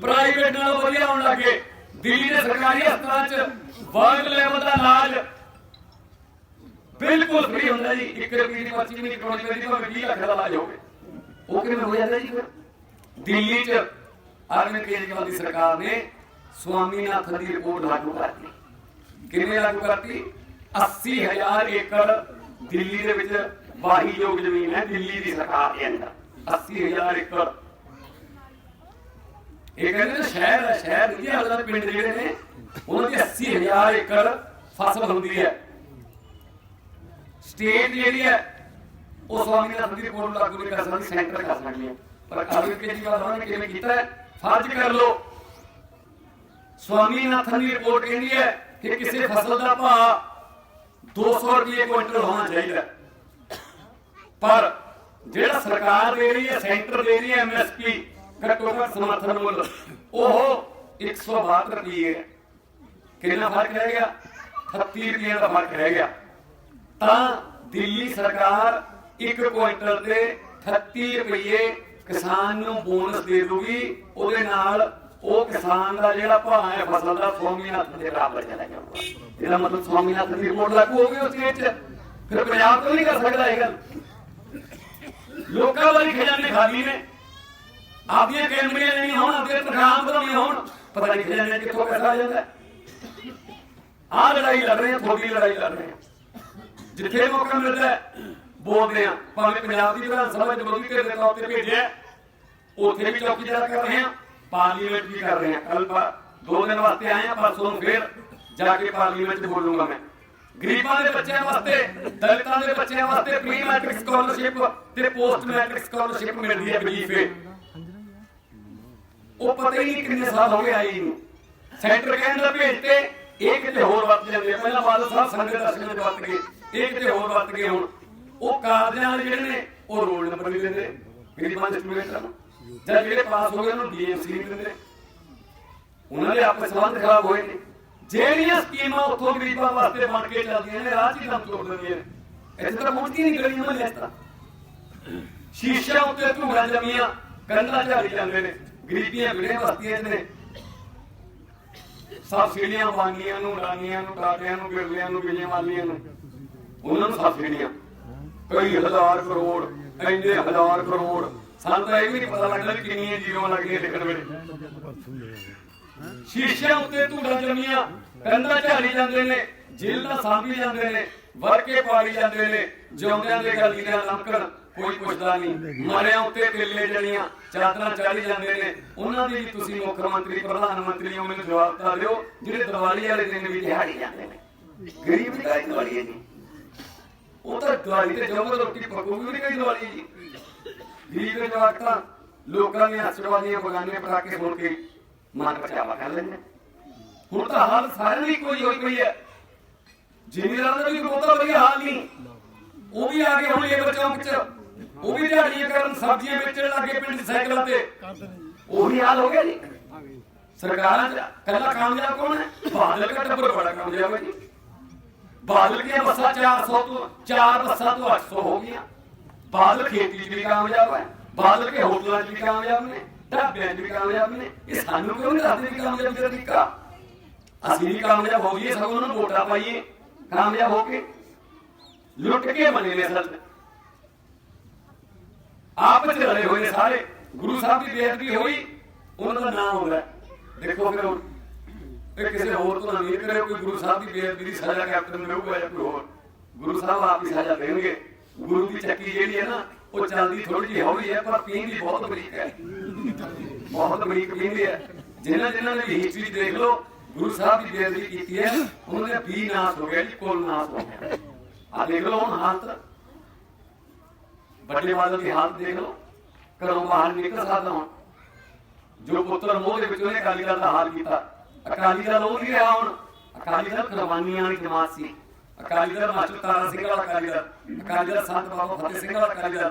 ਪ੍ਰਾਈਵੇਟ ਨਾਲੋਂ ਵਧੀਆ ਆਉਣ ਲੱਗੇ ਦਿੱਲੀ ਦੇ ਸਰਕਾਰੀ ਹਸਪਤਾਲਾਂ 'ਚ ਵਰਲਡ ਲੈਵਲ ਦਾ ਇਲਾਜ ਬਿਲਕੁਲ ਫ੍ਰੀ ਹੁੰਦਾ ਜੀ। 1 ਰੁਪਏ ਦੀ ਪਰਚੀ ਵੀ ਨਹੀਂ ਕਟਾਉਣੀ ਪੈਂਦੀ ਭਾਵੇਂ 20 ਲੱਖ ਦਾ ਇਲਾਜ ਹੋਵੇ ਉਹ ਕਿਵੇਂ ਹੋ ਜਾਂਦਾ ਜੀ ਫਿਰ? ਦਿੱਲੀ 'ਚ ਅਰਵਿੰਦ ਕੇਜਰੀਵਾਲ ਦੀ ਸਰਕਾਰ ਨੇ ਸਵਾਮੀਨਾਥਨ ਦੀ ਰਿਪੋਰਟ ਲਾਗੂ ਕਰਤੀ। ਕਿਵੇਂ ਲਾਗੂ ਕਰਤੀ? 80000 ਏਕੜ ਦਿੱਲੀ ਦੇ ਵਿੱਚ ਵਾਹੀਯੋਗ ਜ਼ਮੀਨ ਹੈ, ਦਿੱਲੀ ਦੀ ਸਰਕਾਰ ਦੇ ਅੰਦਰ। 80000 ਏਕੜ। ਇਹ ਕਹਿੰਦੇ ਨੇ ਸ਼ਹਿਰ ਸ਼ਹਿਰ ਨਹੀਂ ਹਾਲੇ ਪਿੰਡ ਜਿਹੜੇ ਨੇ, ਉਹਨਾਂ ਦੀ 80000 ਏਕੜ ਫਸਲ ਹੁੰਦੀ ਹੈ। ਸਟੇਟ ਜਿਹੜੀ ਹੈ, ਉਹ ਸਵਾਮੀਨਾਥਨ ਦੀ ਰਿਪੋਰਟ ਲਾਗੂ ਨਹੀਂ ਕਰ ਸਕਦੀ, ਸੈਂਟਰ ਕਰ ਸਕਦੀ ਹੈ। ਪਰ ਅਰਵਿੰਦ ਕੇਜਰੀਵਾਲ ਉਹਨਾਂ ਨੇ ਕਿਵੇਂ ਕੀਤਾ ਫਰਜ਼ ਕਰ ਲਓ। ਸਵਾਮੀਨਾਥਨ ਦੀ ਰਿਪੋਰਟ ਕਹਿੰਦੀ ਹੈ ਕਿ ਕਿਸੇ ਫਸਲ ਦਾ ਭਾਅ 200 ਰੁਪਏ ਕੁਇੰਟਲ ਹੋਣਾ ਚਾਹੀਦਾ। ਪਰ ਜਿਹੜਾ ਸਰਕਾਰ ਦੇ ਰਹੀ ਹੈ, ਸੈਂਟਰ ਦੇ ਰਹੀ ਹੈ ਐਮਐਸਪੀ ਘੱਟੋ ਘੱਟ ਸਮਰਥਨ ਮੁੱਲ, ਉਹ 162 ਰੁਪਏ ਹੈ। ਕਿੰਨਾ ਫ਼ਰਕ ਰਹਿ ਗਿਆ? 38 ਰੁਪਏ ਦਾ ਫ਼ਰਕ ਰਹਿ ਗਿਆ। ਤਾਂ ਦਿੱਲੀ ਸਰਕਾਰ ਇੱਕ ਕੁਇੰਟਲ ਤੇ 38 ਰੁਪਏ ਕਿਸਾਨ ਨੂੰ ਬੋਨਸ ਦੇ ਦੂਗੀ ਉਹਦੇ ਨਾਲ ਉਹ ਕਿਸਾਨ ਦਾ ਜਿਹੜਾ ਭਾਅ ਹੈ, ਫਸਲ ਦਾ ਸਵਾਮੀਨਾਥਨ ਦੇ ਬਰਾਬਰ ਚਲਾ ਜਾਊਗਾ ਇਹਦਾ ਮਤਲਬ ਸਵਾਮੀਨਾਥਨ ਦੀ ਰਿਪੋਰਟ ਲਾਗੂ ਹੋ ਗਈ ਉਸ ਸਟੇਟ 'ਚ। ਫਿਰ ਪੰਜਾਬ ਤੋਂ ਨਹੀਂ ਕਰ ਸਕਦਾ ਇਹ ਗੱਲ। ਲੋਕਾਂ ਵਾਲੀ ਖਜ਼ਾਨੇ ਖਾਲੀ ਨੇ। ਆਪਦੀਆਂ ਕੈਮਰੀਆਂ ਨਹੀਂ ਹੋਣ ਆਪਦੀਆਂ ਤਨਖਾਹਾਂ ਵਧਾਉਣੀਆਂ ਹੋਣ, ਪਤਾ ਨਹੀਂ ਖਜ਼ਾਨੇ ਕਿੱਥੋਂ ਪੈਸਾ ਆ ਜਾਂਦਾ। ਆਹ ਲੜਾਈ ਲੜ ਰਹੇ ਆ ਥੋੜੀ ਲੜਾਈ ਲੜ ਰਹੇ ਆ। ਜਿੱਥੇ ਮੌਕਾ ਮਿਲਦਾ ਬੋਲਦੇ ਆ। ਭਾਵੇਂ ਪੰਜਾਬ ਦੀ ਵਿਧਾਨ ਸਭਾ ਚ ਵਿਰੋਧੀ ਧਿਰ ਦੇ ਤੌਰ ਤੇ ਭੇਜਿਆ, ਉੱਥੇ ਵੀ ਚੌਕੀਦਾਰ ਕਰ ਰਹੇ ਆ। ਪਾਰਲੀਮੈਂਟ ਵੀ ਕਰ ਰਹੇ ਆ ਕੱਲ ਦੋ ਦਿਨ ਵਾਸਤੇ ਆਏ ਆ ਪਰਸੋਂ ਫੇਰ ਜਾ ਕੇ ਪਾਰਲੀਮੈਂਟ 'ਚ ਬੋਲੂੰਗਾ ਮੈਂ। ਗਰੀਬਾਂ ਦੇ ਬੱਚਿਆਂ ਵਾਸਤੇ, ਦਲਿਤਾਂ ਦੇ ਬੱਚਿਆਂ ਵਾਸਤੇ ਪ੍ਰੀ ਮੈਟ੍ਰਿਕ ਸਕਾਲਰਸ਼ਿਪ ਤੇ ਪੋਸਟ ਮੈਟ੍ਰਿਕ ਸਕਾਲਰਸ਼ਿਪ ਮਿਲਦੀ ਹੈ ਵਜੀਫੇ ਉਹ ਪਤਾ ਹੀ ਨਹੀਂ ਕਿੰਨੇ ਸਾਲ ਹੋ ਗਏ ਆਈ ਨੂੰ। ਸੈਂਟਰ ਕਹਿੰਦਾ ਭੇਜਤੇ ਇਹ ਕਿਤੇ ਹੋਰ ਵਰਤ ਜਾਂਦੇ ਆ। ਪਹਿਲਾਂ ਬਾਦਲ ਸਾਹਿਬ ਸੰਗਤ ਦਰਸ਼ਨ ਦੇ ਵਰਤ ਗਏ, ਇਹ ਕਿਤੇ ਹੋਰ ਵਰਤ ਗਏ ਹੁਣ। ਉਹ ਕਾਰਜਾਂ ਜਿਹੜੇ ਨੇ, ਉਹ ਰੋਲ ਨੰਬਰ ਨਹੀਂ ਦਿੰਦੇ ਗਰੀਬਾਂ ਦੇ ਸਟੂਡੈਂਟਾਂ ਨੂੰ ਜਾਂ ਜਿਹੜੇ ਪਾਸ ਹੋ ਗਏ, ਉਹਨੂੰ ਡੀਐਮਸੀ ਨਹੀਂ ਦਿੰਦੇ ਉਹਨਾਂ ਦੇ ਆਪਸ ਸੰਬੰਧ ਖਰਾਬ ਹੋਏ ਨੇ। ਜਿਹੜੀਆਂ ਸਕੀਮਾਂ ਉੱਥੋਂ ਗਰੀਬਾਂ ਵਾਸਤੇ ਬਣ ਕੇ ਚੱਲਦੀਆਂ ਨੇ, ਰਾਹ 'ਚ ਹੀ ਦਮ ਤੋੜ ਦਿੰਦੀਆਂ ਨੇ। ਇੱਥੇ ਤਾਂ ਪਹੁੰਚਦੀ ਨਹੀਂ ਗਲੀਆਂ ਮਹੱਲੇ ਤਾਂ। ਸ਼ੀਸ਼ਿਆਂ ਉੱਤੇ ਧੂਆਂ ਜਮੀਆਂ ਕੰਧਾਂ ਝਾੜੀ ਜਾਂਦੇ ਨੇ। ਗਰੀਬੀਆਂ ਵਿੜੇ ਬਸਤੀਆਂ 'ਚ ਨੇ। ਸਬਸਿਡੀਆਂ ਵਾਂਗੀਆਂ ਨੂੰ ਰਾਨੀਆਂ ਨੂੰ ਡਾਟਿਆਂ ਨੂੰ, ਬਿਰਲਿਆਂ ਨੂੰ ਬਿਜਲੀਆਂ ਵਾਲੀਆਂ ਨੂੰ। ਉਹਨਾਂ ਨੂੰ ਸਬਸਿਡੀਆਂ ਕਈ ਹਜ਼ਾਰ ਕਰੋੜ ਇੰਨੇ ਹਜ਼ਾਰ ਕਰੋੜ। ਸਾਨੂੰ ਤਾਂ ਇਹ ਵੀ ਨਹੀਂ ਪਤਾ ਲੱਗਦਾ ਕਿੰਨੀਆਂ ਜੀਰੋ ਲੱਗਦੀਆਂ ਲਿਖਣ ਵੇਲੇ। ਸ਼ੀਸ਼ਿਆਂ ਉੱਤੇ ਧੂੜਾਂ ਜਮੀਆਂ, ਕੰਧਾਂ ਝਾੜੀ ਜਾਂਦੇ ਨੇ, ਜੇਲ੍ਹਾਂ ਸਾਂਭੀ ਜਾਂਦੇ ਨੇ, ਵਰਕੇ ਪਾੜੀ ਜਾਂਦੇ ਨੇ, ਜਿਉਂਦਿਆਂ ਦੇ ਗਲੀ ਦੇ ਲੰਕਣ, ਕੋਈ ਪੁੱਛਦਾ ਨਹੀਂ। ਮਰਿਆਂ ਉੱਤੇ ਕਿੱਲੇ ਜਲੀਆਂ ਚਾਦਰਾਂ ਚਾੜੀ ਜਾਂਦੇ ਨੇ। ਉਹਨਾਂ ਦੀ ਵੀ ਤੁਸੀਂ ਮੁੱਖ ਮੰਤਰੀ, ਪ੍ਰਧਾਨ ਮੰਤਰੀ ਹੋ ਮੈਨੂੰ ਜਵਾਬ ਤਾਂ ਦਿਓ, ਜਿਹੜੇ ਦੀਵਾਲੀ ਵਾਲੇ ਦਿਨ ਵੀ ਦਿਹਾੜੀ ਜਾਂਦੇ ਨੇ। ਗਰੀਬ ਦੀ ਕਾਹਦੀ ਦੀਵਾਲੀ ਹੈ ਜੀ। ਉਹ ਤਾਂ ਦੀਵਾਲੀ ਤੇ ਜਦੋਂ ਰੋਟੀ ਪਕਾਉਗੀ ਉਹਦੀ ਕਈ ਦੀਵਾਲੀ ਜੀ। ਗਰੀਬ ਦੇ ਲੋਕਾਂ ਦੀਆਂ ਅਸਰਵਾਦੀਆਂ ਬਗਾਨੇ ਪਟਾਕੇ ਸੁਣ ਕੇ ਮਨ ਪਰਚਾਵਾ ਕਰ ਲੈਂਦੇ ਹੁਣ ਤਾਂ ਹਾਲ ਸਾਰਿਆਂ ਦੀ ਕੋਈ ਹੋਈ ਪਈ ਹੈ। ਜ਼ਿਮੀਦਾਰਾਂ ਦਾ ਵੀ ਬਹੁਤਾ ਵਧੀਆ ਹਾਲ ਨਹੀਂ, ਉਹ ਵੀ ਆ ਗਏ ਹੁਣ ਲੇਬਰ ਚੌਂਕ 'ਚ ਉਹ ਵੀ ਦਿਹਾੜੀਆਂ ਕਰਨ, ਸਬਜ਼ੀਆਂ ਵੇਚਣ ਲੱਗੇ ਪਿੰਡ ਸਾਈਕਲਾਂ ਤੇ। ਉਹੀ ਹਾਲ ਹੋ ਗਿਆ ਜੀ। ਸਰਕਾਰਾਂ ਚ ਕੱਲਾ ਕਾਮਯਾਬ ਕੌਣ ਹੈ? ਬਾਦਲ ਦਾ ਟੱਬਰ ਬੜਾ ਕਾਮਯਾਬ ਹੈ ਜੀ। ਬਾਦਲ ਦੀਆਂ ਬੱਸਾਂ 400 ਤੋਂ 4 ਬੱਸਾਂ ਤੋਂ 800 ਹੋ ਗਈਆਂ। ਬਾਦਲ ਖੇਤੀ 'ਚ ਵੀ ਕਾਮਯਾਬ ਹੈ ਬਾਦਲ ਕੇ ਹੋਟਲਾਂ 'ਚ ਵੀ ਕਾਮਯਾਬ ਨੇ, ਢਾਬਿਆਂ 'ਚ ਵੀ ਕਾਮਯਾਬ ਨੇ, ਇਹ ਸਾਨੂੰ ਕਿਉਂ ਨਹੀਂ ਦੱਸਦੇ ਵੀ ਕਾਮਯਾਬੀ ਦਾ ਤਰੀਕਾ? ਅਸੀਂ ਵੀ ਕਾਮਯਾਬ ਹੋ ਜਾਈਏ ਸਗੋਂ ਉਹਨਾਂ ਨੂੰ ਵੋਟਾਂ ਪਾਈਏ, ਕਾਮਯਾਬ ਹੋ ਕੇ ਲੁੱਟ ਕੇ ਬਣੇ ਨੇ ਅਸਲ। ਆਪ ਚ ਰਲੇ ਹੋਏ ਨੇ ਸਾਰੇ, ਗੁਰੂ ਸਾਹਿਬ ਦੀ ਬੇਅਦਬੀ ਹੋਈ, ਉਹਨਾਂ ਦਾ ਨਾਮ ਆਉਂਦਾ ਦੇਖੋ ਫਿਰ ਹੁਣ, ਇਹ ਕਿਸੇ ਹੋਰ ਤੋਂ ਨਾ ਨਹੀਂ ਕਰੇ ਕੋਈ ਗੁਰੂ ਸਾਹਿਬ ਦੀ ਬੇਅਦਬੀ ਦੀ ਸਜ਼ਾ ਕੈਪਟਨ ਮਿਲੂਗਾ ਜਾਂ ਕੋਈ ਹੋਰ। ਗੁਰੂ ਸਾਹਿਬ ਆਪ ਹੀ ਸਜ਼ਾ ਦੇਣਗੇ। ਗੁਰੂ ਦੀ ਚੱਕੀ ਜਿਹੜੀ ਹੈ ਨਾ, ਉਹ ਚੱਲਦੀ ਥੋੜੀ ਜਿਹੀ ਹੌਲੀ ਹੈ, ਪਰ ਪੀਂਦੀ ਬਹੁਤ ਬਰੀਕ ਹੈ। ਬਹੁਤ ਬਰੀਕ ਪੀਂਦੀ ਹੈ। ਜਿਨ੍ਹਾਂ ਜਿਨ੍ਹਾਂ ਨੇ ਵੀ ਹਿਸਟਰੀ ਦੇਖ ਲਓ, ਗੁਰੂ ਸਾਹਿਬ ਦੀ ਬੇਅਦਬੀ ਕੀਤੀ ਹੈ, ਉਹਨਾਂ ਦਾ ਵੀ ਨਾਸ ਹੋ ਗਿਆ ਜੀ, ਕੁੱਲ ਨਾਸ ਹੋ ਗਿਆ। ਆ ਦੇਖ ਲਓ ਹੁਣ ਹਾਲਤ। ਵੱਡੇ ਬਾਦਲ ਦੀ ਹਾਲਤ ਦੇਖ ਲਓ। ਘਰੋਂ ਬਾਹਰ ਨਿਕਲ ਸਕਦਾ ਹੁਣ। ਜੋ ਪੁੱਤਰ ਮੋਹ ਦੇ ਵਿੱਚ ਉਹਨੇ ਅਕਾਲੀ ਦਲ ਦਾ ਹਾਲ ਕੀਤਾ। ਅਕਾਲੀ ਦਲ ਉਹ ਨਹੀਂ ਰਿਹਾ ਹੁਣ। ਅਕਾਲੀ ਦਲ ਕੁਰਬਾਨੀਆਂ ਵਾਲੀ ਜਮਾਤ ਸੀ। ਅਕਾਲੀ ਦਲ ਮਾਸਟਰ ਤਾਰਾ ਸਿੰਘ ਵਾਲਾ ਅਕਾਲੀ ਦਲ ਅਕਾਲੀ ਦਲ ਸੰਤ ਬਾਬਾ ਫਤਿਹ ਸਿੰਘ ਵਾਲਾ ਅਕਾਲੀ ਦਲ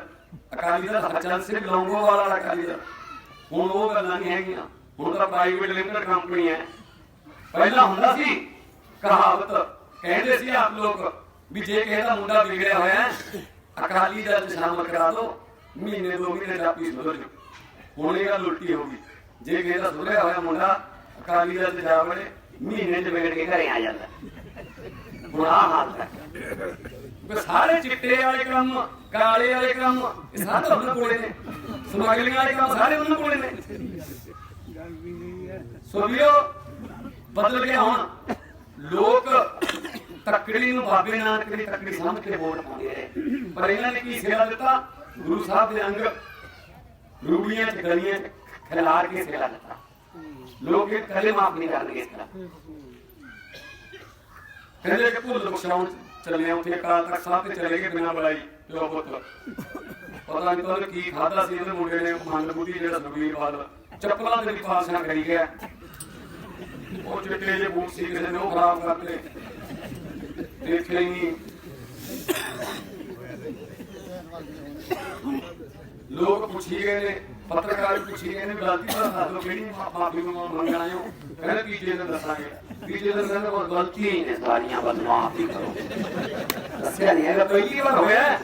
ਅਕਾਲੀ ਦਲ ਹਰਚੰਦ ਸਿੰਘ ਲੌਂਗੋਵਾਲ ਵਾਲਾ ਅਕਾਲੀ ਦਲ। ਹੁਣ ਉਹ ਗੱਲਾਂ ਨਹੀਂ ਹੈਗੀਆਂ। ਹੁਣ ਤਾਂ ਪ੍ਰਾਈਵੇਟ ਲਿਮਟਡ ਕੰਪਨੀ ਹੈ। ਪਹਿਲਾਂ ਹੁੰਦਾ ਸੀ ਕਹਾਵਤ, ਕਹਿੰਦੇ ਸੀ ਆਪ ਲੋਕ ਵੀ ਜੇ ਕਿਸੇ ਦਾ ਮੁੰਡਾ ਵਿਗੜਿਆ ਹੋਇਆ ਅਕਾਲੀ ਦਲ ਚ ਸ਼ਾਮਲ ਕਰਾ ਦੋ, ਮਹੀਨੇ ਦੋ ਮਹੀਨੇ ਦਾ ਪੀਸ ਸੁਧਰ ਜੂ ਹੁਣ ਇਹ ਗੱਲ ਉਲਟੀ ਹੋ ਗਈ। ਜੇ ਕਿਸੇ ਦਾ ਸੁਧਰਿਆ ਹੋਇਆ ਮੁੰਡਾ ਅਕਾਲੀ ਦਲ ਚ ਜਾ ਵੜੇ, ਮਹੀਨੇ ਚ ਵਿਗੜ ਕੇ ਘਰੇ ਆ ਜਾਂਦਾ। ਹੁਣ ਆਹ ਹਾਲਤ ਹੈ। ਸਾਰੇ ਚਿੱਟੇ ਵਾਲੇ ਕੰਮ, ਕਾਲੇ ਵਾਲੇ ਕੰਮ, ਇਹ ਸਾਰੇ ਉਹਨਾਂ ਕੋਲੇ ਨੇ। ਸਮਗਲਿੰਗ ਵਾਲੇ ਕੰਮ ਸਾਰੇ ਉਹਨਾਂ ਕੋਲੇ ਨੇ। ਸੁਣਿਓ ਬਦਲ ਗਿਆ ਹੁਣ। ਲੋਕ ਤਕੜੀ ਨੂੰ ਬਾਬੇ ਨਾਨਕ ਦੀ ਤਕੜੀ ਸਮਝ ਕੇ ਵੋਟ ਪਾਉਂਦੇ ਰਹੇ ਪਰ ਇਹਨਾਂ ਨੇ ਕੀ ਸੇਵਾ ਦਿੱਤਾ? ਗੁਰੂ ਸਾਹਿਬ ਦੇ ਅੰਗ ਰੂੜੀਆਂ ਚ ਗਲੀਆਂ ਖਿਲਾਰ ਕੇ ਸੇਵਾ ਦਿੱਤਾ। ਲੋਕ ਇਹ ਕਦੇ ਮਾਫ ਨਹੀਂ ਕਰਨਗੇ ਇਸ ਤਰ੍ਹਾਂ। ਕਹਿੰਦੇ ਕਿ ਭੁੱਲ ਬਖਸ਼ਾਉਣ ਚੱਲੇ ਉੱਥੇ ਅਕਾਲ ਤਖਤ ਸਾਹਿਬ ਤੇ ਚਲੇ ਗਏ ਬਿਨਾਂ ਬੁਲਾਈ ਜੋ ਪੁੱਤ। ਪਤਾ ਨਹੀਂ ਤੁਹਾਨੂੰ ਕੀ ਖਾਦਾ ਸੀ ਇਹਦੇ ਮੁੰਡੇ ਨੇ, ਮੰਨ ਬੁੱਧੀ ਜਿਹੜਾ ਸੁਖਵੀਰ ਬਾਦਲ ਚੱਪਲਾਂ ਦੇ ਵੀ ਪਾਸਾਂ ਕਰੀ ਗਿਆ। ਉਹ ਚਿੱਟੇ ਜਿਹੇ ਬੂਟ ਸੀ ਕਿਸੇ ਨੇ, ਉਹ ਖਰਾਬ ਕਰਤੇ। ਦੇਖਿਆ ਹੀ ਨਹੀਂ। ਲੋਕ ਪੁੱਛੀ ਗਏ ਨੇ, ਪੱਤਰਕਾਰ ਵੀ ਪੁੱਛੀ ਗਏ ਨੇ ਵੀ ਗਲਤੀ ਤਾਂ ਦੱਸ ਕਿਹੜੀ ਮਾਫੀ ਮੰਗਣਾ ਆਇਓ ਕਹਿੰਦੇ, ਤੀਜੇ ਦਿਨ ਦੱਸਾਂਗੇ। ਤੀਜੇ ਦਿਨ ਕਹਿੰਦੇ ਗਲਤੀ ਹੀ ਨੇ ਸਾਰੀਆਂ, ਬਸ ਮਾਫੀ ਕਰੋ। ਦੱਸਿਆ ਨਹੀਂ ਹੈਗਾ, ਪਹਿਲੀ ਵਾਰ ਹੋਇਆ।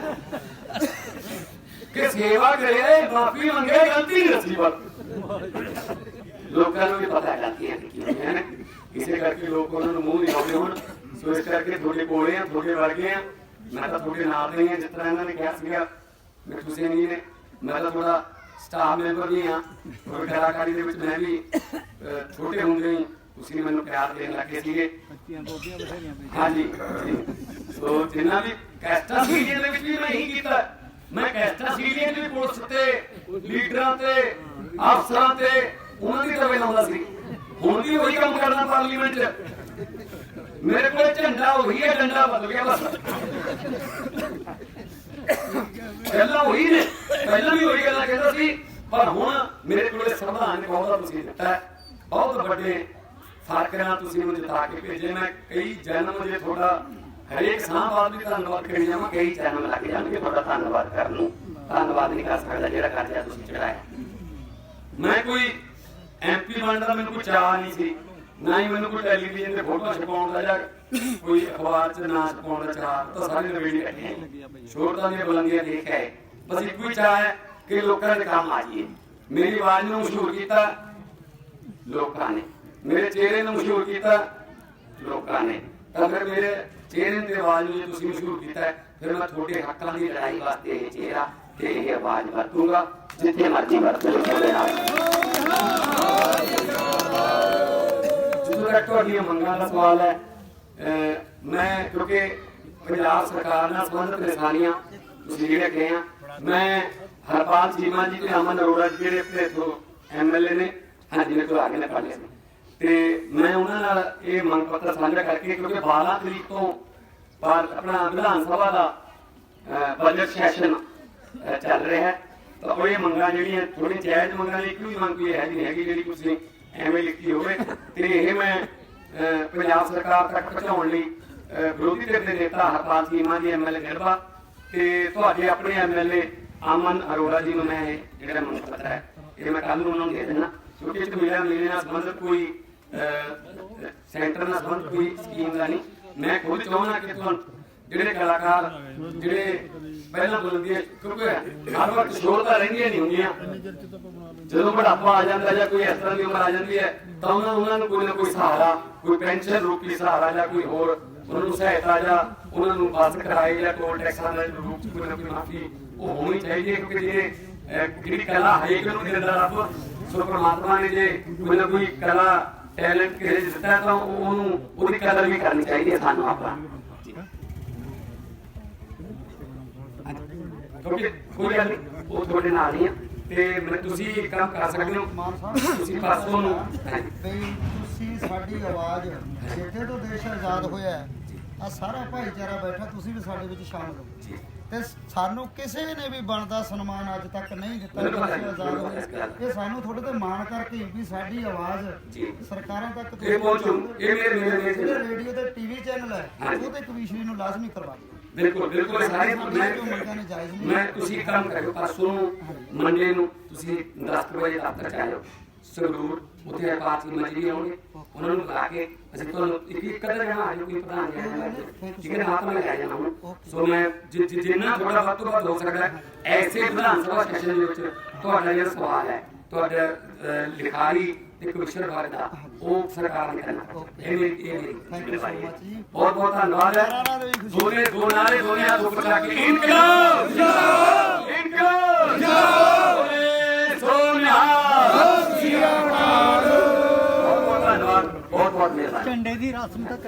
ਕਿ ਸੇਵਾ ਕਰੇ, ਮਾਫੀ ਮੰਗੇ, ਗਲਤੀ ਨਹੀਂ ਦੱਸੀ ਬਸ। ਲੋਕਾਂ ਨੂੰ ਵੀ ਪਤਾ ਗਲਤੀਆਂ ਕੀ ਹੋਈਆਂ ਨੇ। ਇਸੇ ਕਰਕੇ ਲੋਕ ਉਹਨਾਂ ਨੂੰ ਮੂੰਹ ਨਹੀਂ ਲਾਉਂਦੇ ਹੁਣ। ਸੋ ਇਸ ਕਰਕੇ ਤੁਹਾਡੇ ਕੋਲੇ ਆ, ਤੁਹਾਡੇ ਵਰਗੇ ਆ। ਮੈਂ ਤਾਂ ਤੁਹਾਡੇ ਨਾਲ ਨਹੀਂ ਆ, ਜਿਸ ਤਰ੍ਹਾਂ ਇਹਨਾਂ ਨੇ ਕਿਹਾ ਸੀਗਾ। ਮਿੱਠੂ ਸਿੰਘ ਜੀ ਨੇ। ਮੈਂ ਤਾਂ ਥੋੜਾ ਸਟਾਫ ਮੈਂਬਰ ਵੀ ਆ। ਔਰ ਕਲਾਕਾਰੀ ਦੇ ਵਿੱਚ ਮੈਂ ਵੀ ਛੋਟੇ ਹੁੰਦੇ ਹੀ ਤੁਸੀਂ ਮੈਨੂੰ ਪਿਆਰ ਦੇਣ ਲੱਗੇ ਸੀਗੇ। ਹਾਂਜੀ। ਸੋ ਜਿੰਨਾ ਵੀ ਕੈਸਟਾ ਸੀਰੀਅਲ ਦੇ ਵਿੱਚ ਵੀ ਮੈਂ ਇਹੀ ਕੀਤਾ। ਮੈਂ ਕੈਸਟਾ ਸੀਰੀਅਲ ਵੀ ਪੁਲਿਸ ਤੇ ਲੀਡਰਾਂ ਤੇ ਅਫਸਰਾਂ ਤੇ ਉਹਨਾਂ ਦੀ ਤਵੇ ਲਾਉਂਦਾ ਸੀ। ਹੁਣ ਵੀ ਉਹੀ ਕੰਮ ਕਰਨਾ ਪਾਰਲੀਮੈਂਟ 'ਚ। ਮੇਰੇ ਕੋਲ ਝੰਡਾ ਉਹੀ ਹੈ ਡੰਡਾ ਬਦਲ ਗਿਆ ਬਸ। ਪਹਿਲਾਂ ਉਹੀ ਨੇ ਪਹਿਲਾਂ ਵੀ ਉਹੀ ਗੱਲਾਂ ਕਹਿੰਦਾ ਸੀ। ਪਰ ਹੁਣ ਮੇਰੇ ਕੋਲੇ ਸੰਵਿਧਾਨ ਨੇ ਬਹੁਤਾ ਤੁਸੀਂ ਦਿੱਤਾ ਹੈ। ਬਹੁਤ ਵੱਡੇ ਫ਼ਰਕ ਨਾਲ ਤੁਸੀਂ ਮੈਨੂੰ ਜਿਤਾ ਕੇ ਭੇਜੇ। ਮੈਂ ਕਈ ਜਨਮ ਜੇ ਤੁਹਾਡਾ ਹਰੇਕ ਸਾਹ ਵੀ ਧੰਨਵਾਦ ਕਰੀ ਜਾਵਾਂ। ਕਈ ਜਨਮ ਲੱਗ ਜਾਣਗੇ ਤੁਹਾਡਾ ਧੰਨਵਾਦ ਕਰਨ ਨੂੰ। ਧੰਨਵਾਦ ਨਹੀਂ ਕਰ ਸਕਦਾ ਜਿਹੜਾ ਕਰਜ਼ਾ ਤੁਸੀਂ ਚੜਾਇਆ ਮੈਂ ਕੋਈ ਐਮਪੀ ਬਣਨ ਦਾ ਮੈਨੂੰ ਕੋਈ ਚਾਹ ਨਹੀਂ ਸੀ। ਨਾ ਹੀ ਮੈਨੂੰ ਕੋਈ ਟੈਲੀਵਿਜ਼ਨ ਤੇ ਫੋਟੋ ਛਪਾਉਣ ਦਾ ਜਾਂ ਕੋਈ ਅਖਬਾਰ 'ਚ ਨਾਂ ਛਪਾਉਣ ਦਾ ਚਾਹ ਤਾਂ ਸਾਰੇ ਨਵੇੜੀ ਬੈਠੇ ਛੋਟਾਂ ਦੀਆਂ ਬੁਲੰਦੀਆਂ ਦੇਖ ਕੇ ਬਸ ਇੱਕੋ ਹੀ ਚਾਹ ਹੈ ਕਿ ਲੋਕਾਂ ਦੇ ਕੰਮ ਆ ਜਾਈਏ। ਮੇਰੀ ਆਵਾਜ਼ ਨੂੰ ਮਸ਼ਹੂਰ ਕੀਤਾ ਲੋਕਾਂ ਨੇ। ਮੇਰੇ ਚਿਹਰੇ ਨੂੰ ਮਸ਼ਹੂਰ ਕੀਤਾ ਲੋਕਾਂ ਨੇ। ਤਾਂ ਫਿਰ ਮੇਰੇ ਚਿਹਰੇ ਤੇ ਆਵਾਜ਼ ਨੂੰ ਜੇ ਤੁਸੀਂ ਮਸ਼ਹੂਰ ਕੀਤਾ, ਫਿਰ ਮੈਂ ਤੁਹਾਡੇ ਹੱਕਾਂ ਦੀ ਲੜਾਈ ਵਾਸਤੇ ਇਹ ਚਿਹਰਾ ਤੇ ਇਹ ਆਵਾਜ਼ ਵਰਤੂੰਗਾ, ਜਿੱਥੇ ਮਰਜ਼ੀ ਵਰਤ ਲਓ ਤੁਹਾਡੇ ਨਾਲ। ਜਦੋਂ ਤੱਕ ਤੁਹਾਡੀਆਂ ਮੰਗਾਂ ਦਾ ਸਵਾਲ ਹੈ, ਅਹ ਮੈਂ ਕਿਉਂਕਿ ਪੰਜਾਬ ਸਰਕਾਰ ਨਾਲ ਸੰਬੰਧਿਤ ਨੇ ਤੁਸੀਂ ਜਿਹੜੇ ਗਏ ਆ, ਮੈਂ ਹਰਪਾਲ ਚੀਮਾ ਜੀ ਤੇ ਅਮਨ ਅਰੋੜਾ ਜੀ ਜਿਹੜੇ ਆਪਣੇ ਤੋਂ ਐਮਐਲਏ ਨੇ, ਹਾਂਜੀ ਨੇ ਤੋਂ ਆ ਗਏ ਨੇ ਪਾਲੇ ਤੇ ਮੈਂ ਉਹਨਾਂ ਨਾਲ ਇਹ ਮੰਗ ਪੱਤਰ ਸਾਂਝਾ ਕਰਕੇ ਕਿਉਂਕਿ 12 ਤਰੀਕ ਤੋਂ ਬਾਅਦ ਆਪਣਾ ਵਿਧਾਨ ਸਭਾ ਦਾ ਬਜਟ ਸੈਸ਼ਨ ਚੱਲ ਰਿਹਾ ਹੈ। ਤਾਂ ਉਹ ਇਹ ਮੰਗਾਂ ਜਿਹੜੀਆਂ ਥੋੜੀ ਜਾਇਜ਼ ਮੰਗਾਂ ਨੇ ਕੋਈ ਮੰਗ ਕੋਈ ਹੈ ਨਹੀਂ ਹੈਗੀ ਜਿਹੜੀ ਤੁਸੀਂ ਐਵੇਂ ਲਿਖੀ ਹੋਵੇ। ਤੇ ਇਹ ਮੈਂ ਪੰਜਾਬ ਸਰਕਾਰ ਤੱਕ ਪਹੁੰਚਾਉਣ ਲਈ ਵਿਰੋਧੀ ਧਿਰ ਦੇ ਨੇਤਾ ਹਰਪਾਲ ਚੀਮਾ ਜੀ ਐਮਐਲਏ ਨਿਰਭਾ ਤੇ ਤੁਹਾਡੇ ਆਪਣੇ ਐਮਐਲਏ ਅਮਨ ਅਰੋੜਾ ਜੀ ਨੂੰ ਮੈਂ ਇਹ ਜਿਹੜਾ ਮੰਗ ਪੱਤਰ ਹੈ, ਇਹ ਮੈਂ ਕੱਲ ਨੂੰ ਉਹਨਾਂ ਨੂੰ ਦੇ ਦੇਣਾ ਕਿਉਂਕਿ ਇਹ ਮੇਰਾ ਮਿਲਣੇ ਨਾਲ ਸੰਬੰਧਿਤ ਕੋਈ ਸੈਂਟਰ ਨਾਲ ਸੰਬੰਧਿਤ ਕੋਈ ਸਕੀਮ ਦਾ ਨਹੀਂ। ਮੈਂ ਖੁਦ ਚਾਹੁੰਦਾ ਕਿ ਤੁਹਾਨੂੰ ਜਿਹੜੇ ਕਲਾਕਾਰ, ਜਿਹੜੇ ਪਹਿਲਾਂ ਬੁਲੰਦੀਆਂ ਕਿਉਂਕਿ ਹਰ ਵਕਤ ਸ਼ੋਰਤਾ ਰਹਿੰਦੀਆਂ ਨਹੀਂ ਹੁੰਦੀਆਂ। ਜਦੋਂ ਬੁਢਾਪਾ ਆ ਜਾਂਦਾ ਜਾਂ ਕੋਈ ਇਸ ਤਰ੍ਹਾਂ ਦੀ ਉਮਰ ਆ ਜਾਂਦੀ ਹੈ, ਤਾਂ ਉਹਨਾਂ ਉਹਨਾਂ ਨੂੰ ਕੋਈ ਨਾ ਕੋਈ ਸਹਾਰਾ, ਕੋਈ ਪੈਨਸ਼ਨ ਰੂਪੀ ਸਹਾਰਾ ਜਾਂ ਕੋਈ ਹੋਰ ਉਹਨਾਂ ਨੂੰ ਸਹਾਇਤਾ ਜਾਂ ਉਹਨਾਂ ਨੂੰ ਬੱਸ ਕਿਰਾਏ ਜਾਂ ਟੋਲ ਟੈਕਸਾਂ ਦੇ ਰੂਪ ਕੋਈ ਨਾ ਕੋਈ ਮਾਫੀ ਉਹ ਹੋਣੀ ਚਾਹੀਦੀ ਹੈ, ਕਿਉਂਕਿ ਜਿਹੜੇ ਜਿਹੜੀ ਕਲਾ ਹਰੇਕ ਨੂੰ ਦਿੰਦਾ ਰੱਬ, ਸੋ ਪ੍ਰਮਾਤਮਾ ਨੇ ਜੇ ਕੋਈ ਨਾ ਕੋਈ ਕਲਾ ਟੈਲੈਂਟ ਕਿਸੇ 'ਚ ਦਿੱਤਾ ਤਾਂ ਉਹ- ਉਹਨੂੰ ਉਹਦੀ ਕਦਰ ਵੀ ਕਰਨੀ ਚਾਹੀਦੀ ਹੈ ਸਾਨੂੰ ਆਪਾਂ। ਕਿਉਂਕਿ ਕੋਈ ਗੱਲ ਨਹੀਂ ਉਹ ਤੁਹਾਡੇ ਨਾਲ ਹੀ ਆ। ਤੇ ਮੈਂ ਤੁਸੀਂ ਇੱਕ ਕੰਮ ਕਰ ਸਕਦੇ ਹੋ।
ਮਾਨ ਸਾਹਿਬ
ਤੁਸੀਂ ਪਾਸੋਂ ਨੂੰ ਹਾਂਜੀ।
ਬਈ ਤੁਸੀਂ ਸਾਡੀ ਆਵਾਜ਼ ਜਿੱਥੇ ਤੋਂ ਦੇਸ਼ ਆਜ਼ਾਦ ਹੋਇਆ ਆ ਸਾਰਾ ਭਾਈਚਾਰਾ ਬੈਠਾ ਤੁਸੀਂ ਵੀ ਸਾਡੇ ਵਿੱਚ ਸ਼ਾਮਲ ਹੋ। ਤੇ ਸਾਨੂੰ ਕਿਸੇ ਨੇ ਵੀ ਬਣਦਾ ਸਨਮਾਨ ਅੱਜ ਤੱਕ ਨਹੀਂ ਦਿੱਤਾ
ਬਿਲਕੁਲ
ਦੇਸ਼ ਆਜ਼ਾਦ। ਹੋਇਆ ਇਹ ਸਾਨੂੰ ਤੁਹਾਡੇ ਤੇ ਮਾਣ ਕਰਕੇ ਵੀ ਸਾਡੀ ਆਵਾਜ਼। ਸਰਕਾਰਾਂ ਤੱਕ
ਇਹ ਪਹੁੰਚੂ ਇਹ ਮੇਰੇ
ਜਿਹੜੇ ਰੇਡੀਓ ਤੇ ਟੀਵੀ ਚੈਨਲ ਹੈ
ਹਾਂਜੀ।
ਉਹਦੇ ਕਮਿਸ਼ਨ ਨੂੰ ਲਾਜ਼ਮੀ ਕਰਵਾ ਦਿਓ
ਬਿਲਕੁਲ ਬਿਲਕੁਲ ਸਾਰੇ
ਨਹੀਂ
ਮੈਂ ਤੁਸੀਂ ਕੰਮ ਕਰਿਓ ਪਰਸੋਂ ਮੰਡੇ ਨੂੰ ਤੁਸੀਂ 10 ਕੁ ਵਜੇ ਚ ਆਇਓ ਸੰਗਰੂਰ ਉੱਥੇ ਆਕਾਸ਼ ਦੀ ਮਜਰੀ ਆਉਣਗੇ। ਉਹਨਾਂ ਨੂੰ ਬੁਲਾ ਕੇ ਅਸੀਂ ਤੁਹਾਨੂੰ ਇੱਕ ਇੱਕ ਕਦਰ ਜਣਾ ਆਜੋ ਕੋਈ ਪ੍ਰਧਾਨ ਜੀ ਆਇਆ ਠੀਕ ਹੈ ਹੱਥ ਮੈਂ ਲੈ ਜਾਣਾ ਹੁਣ ਸੋ ਮੈਂ ਜਿੰਨਾ ਥੋੜਾ ਵੱਧ ਤੋਂ ਵੱਧ ਹੋ ਸਕਦਾ ਹੈ, ਐਸੇ ਵਿਧਾਨ ਸਭਾ ਸੈਸ਼ਨ ਦੇ ਵਿੱਚ ਤੁਹਾਡਾ ਜਿਹੜਾ ਸਵਾਲ ਹੈ ਤੁਹਾਡਾ ਲਿਖਾਈ ਤੇ ਕਮਿਸ਼ਨ ਬਾਰੇ ਦਾ ਉਹ ਸਰਕਾਰ ਨੇ ਕਰਨਾ। ਇਹ ਮੇਰੀ ਇਹ ਮੇਰੀ
Thank you so much ਜੀ।
ਬਹੁਤ ਬਹੁਤ ਧੰਨਵਾਦ। ਹੈ
ਨਾਲ।
ਦੋਨੇ ਦੋ ਨਾਰੇ ਦੋਨੇ ਹੱਥ ਉੱਪਰ ਲਾ ਕੇ। ਇਨਕਲਾਬ! ਜਿੰਦਾਬਾਦ ਇਨਕਲਾਬ! ਜਿੰਦਾਬਾਦ ਬਹੁਤ ਮਿਹਰਬਾਨੀ।
ਝੰਡੇ ਦੀ ਰਸਮ ਤੱਕ